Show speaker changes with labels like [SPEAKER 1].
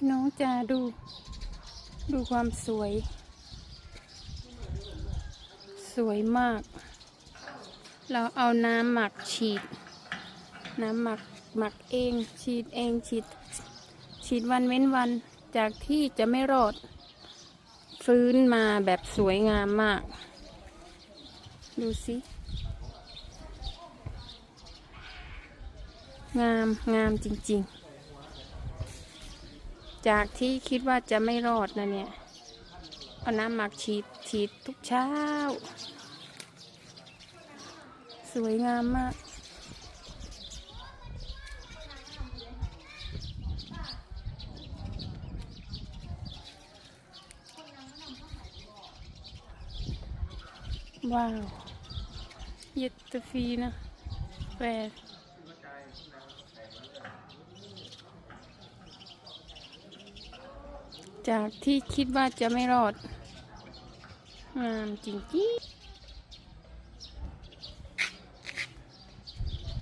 [SPEAKER 1] พี่น้องจะดู ดูความสวย สวยมาก เราเอาน้ำหมักฉีด น้ำหมักหมักเอง ฉีดเองฉีด ฉีดวันเว้นวันจากที่จะไม่รอด ฟื้นมาแบบสวยงามมาก ดูสิ งามงามจริง ๆ จากที่คิดว่าจะไม่รอดนะเนี่ยเอาน้ำหมักฉีดฉีดทุกเช้า สวยงามมาก ว้าว เย็ดตฟีนะแปล จากที่คิดว่าจะไม่รอดงามจริงๆ